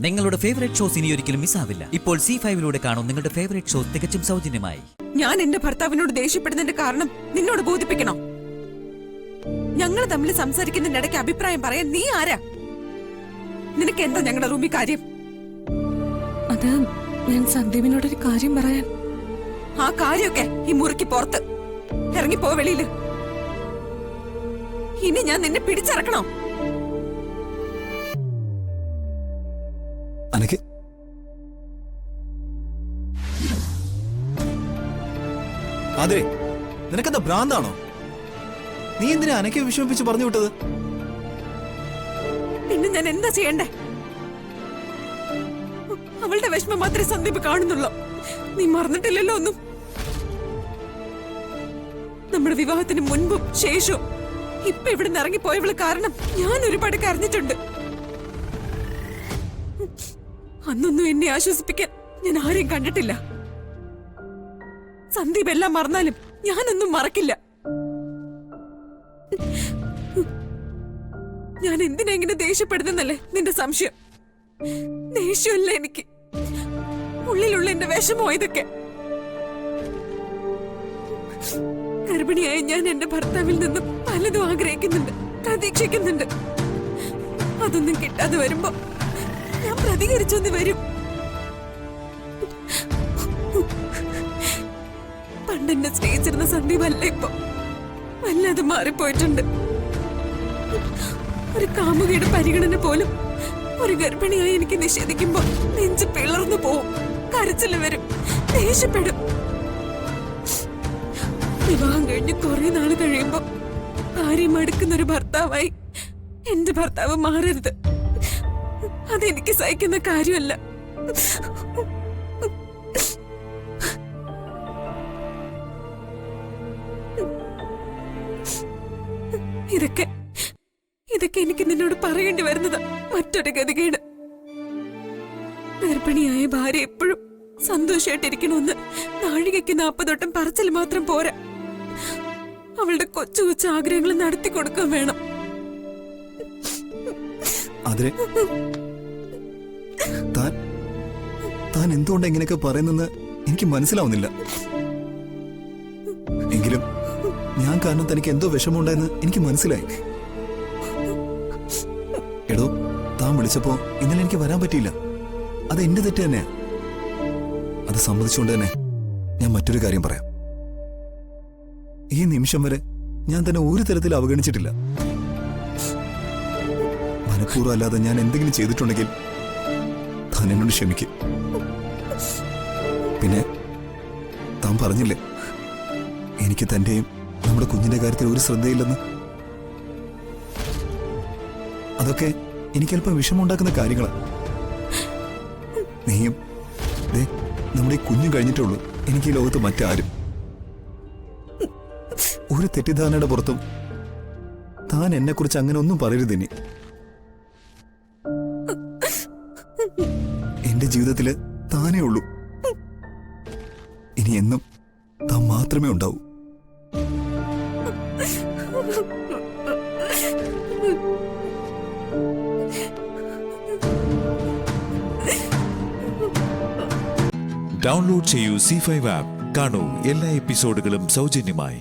നിങ്ങളുടെ favourite shows ഇനി ഒരിക്കലും മിസ്സാവില്ല ഇപ്പോൾ സി ഫൈവിലൂടെ കാണും നിങ്ങളുടെ ഫേവറേറ്റ് ഷോസ് തികച്ചും സൗജന്യമായി. ഞാൻ എന്റെ ഭർത്താവിനോട് ദേഷ്യപ്പെടുന്നതിന്റെ കാരണം നിന്നോട് ബോധിപ്പിക്കണോ. ഞങ്ങൾ തമ്മിൽ സംസാരിക്കുന്നതിന്റെ ഇടയ്ക്ക് അഭിപ്രായം പറയാൻ നീ ആരാ? നിനക്ക് എന്താ ഞങ്ങളുടെ റൂമിൽ കാര്യം? അത് ഞാൻ സന്ദീപിനോടൊരു കാര്യം പറയാൻ. ആ കാര്യമൊക്കെ ഈ മുറിക്ക് പുറത്ത്. ഇറങ്ങിപ്പോ വെളിയിൽ. ഇനി ഞാൻ നിന്നെ പിടിച്ചിറക്കണോ? അനക്ക്. അതെ നിനക്കെന്താ ഭ്രാന്താണോ? നീ എന്തിനാ അനക്കെ വിഷമിപ്പിച്ച് പറഞ്ഞു വിട്ടത്? പിന്നെ ഞാൻ എന്താ ചെയ്യണ്ടേ? അവളുടെ വിഷമം മാത്രമേ സന്ദീപ് കാണുന്നുള്ളൂ? നീ മറന്നിട്ടില്ലല്ലോ ഒന്നും? നമ്മുടെ വിവാഹത്തിന് മുൻപും ശേഷവും ഇപ്പൊ ഇവിടെ നിന്ന് ഇറങ്ങിപ്പോയവൾ കാരണം ഞാൻ ഒരുപാട് കരഞ്ഞിട്ടുണ്ട്. അന്നൊന്നും എന്നെ ആശ്വസിപ്പിക്കാൻ ഞാൻ ആരെയും കണ്ടിട്ടില്ല. സന്ദീപ് എല്ലാം മറന്നാലും ഞാനൊന്നും മറക്കില്ല. ഞാൻ എന്തിനാ ഇങ്ങനെ ദേഷ്യപ്പെടുന്നല്ലേ നിന്റെ സംശയം? ദേഷ്യമല്ല എനിക്ക്. ഉള്ളിലുള്ള എന്റെ വിഷമോ ഇതൊക്കെ. ഗർഭിണിയായ ഞാൻ എന്റെ ഭർത്താവിൽ നിന്നും പലതും ആഗ്രഹിക്കുന്നുണ്ട് പ്രതീക്ഷിക്കുന്നുണ്ട്. അതൊന്നും കിട്ടാതെ വരുമ്പോ ഞാൻ പ്രതികരിച്ചൊന്ന് വരും. പണ്ടെന്നെ സ്നേഹിച്ചിരുന്ന സന്ദീപല്ല ഇപ്പൊ? വല്ലാതെ മാറിപ്പോയിട്ടുണ്ട്. ഒരു കാമുകിയുടെ പരിഗണന പോലും ഒരു ഗർഭിണിയായി എനിക്ക് നിഷേധിക്കുമ്പോ നെഞ്ച് പിളർന്നു പോവും. കരച്ചിൽ വരും. ദേഷ്യപ്പെടും. വിവാഹം കഴിഞ്ഞ് കുറെ നാൾ കഴിയുമ്പോ ഭാര്യ മടുക്കുന്ന ഒരു ഭർത്താവായി. എന്റെ ഭർത്താവ് മാറരുത്. അതെനിക്ക് സഹിക്കുന്ന കാര്യമല്ല. ഇതൊക്കെ ഇതൊക്കെ എനിക്ക് നിന്നോട് പറയേണ്ടി വരുന്നത് മറ്റൊരു ഗതികേട്. ഗർഭിണിയായ ഭാര്യ എപ്പോഴും സന്തോഷമായിട്ടിരിക്കണമെന്ന് നാഴികയ്ക്ക് നാപ്പതോട്ടം പറച്ചിൽ മാത്രം പോരാ. അവളുടെ കൊച്ചു കൊച്ചു ആഗ്രഹങ്ങൾ നടത്തി കൊടുക്കാൻ വേണം. അതിരെ താൻ താൻ എന്തുകൊണ്ട് എങ്ങനെയൊക്കെ പറയുന്നെന്ന് എനിക്ക് മനസ്സിലാവുന്നില്ല. എങ്കിലും ഞാൻ കാരണം തനിക്ക് എന്തോ വിഷമമുണ്ടായെന്ന് എനിക്ക് മനസ്സിലായി. എടോ താൻ വിളിച്ചപ്പോ ഇന്നലെ എനിക്ക് വരാൻ പറ്റിയില്ല. അത് എന്റെ തെറ്റ് തന്നെയാ. അത് സമ്മതിച്ചുകൊണ്ട് തന്നെ ഞാൻ മറ്റൊരു കാര്യം പറയാം. ഈ നിമിഷം വരെ ഞാൻ തന്നെ ഒരു തരത്തിൽ അവഗണിച്ചിട്ടില്ല. മനഃപൂർവം അല്ലാതെ ഞാൻ എന്തെങ്കിലും ചെയ്തിട്ടുണ്ടെങ്കിൽ താൻ എന്നോട് ക്ഷമിക്കും. പിന്നെ താൻ പറഞ്ഞില്ലേ എനിക്ക് തന്റെയും നമ്മുടെ കുഞ്ഞിന്റെ കാര്യത്തിൽ ഒരു ശ്രദ്ധയില്ലെന്ന്? അതൊക്കെ എനിക്കല്പം വിഷമമുണ്ടാക്കുന്ന കാര്യങ്ങളാണ് നീയും ദേ നമ്മുടെ കുഞ്ഞു കഴിഞ്ഞിട്ടുള്ളൂ. എനിക്ക് ഈ ലോകത്ത് മറ്റാരും. ഒരു തെറ്റിദ്ധാരണയുടെ പുറത്തും താൻ എന്നെക്കുറിച്ച് അങ്ങനെ ഒന്നും പറയരുത് എന്റെ ജീവിതത്തിൽ താനേ ഉള്ളൂ. ഇനി എന്നും താൻ മാത്രമേ ഉണ്ടാവൂ. ഡൗൺലോഡ് ചെയ്യൂ സി ഫൈവ് ആപ്പ് കാണൂ എല്ലാ എപ്പിസോഡുകളും സൗജന്യമായി.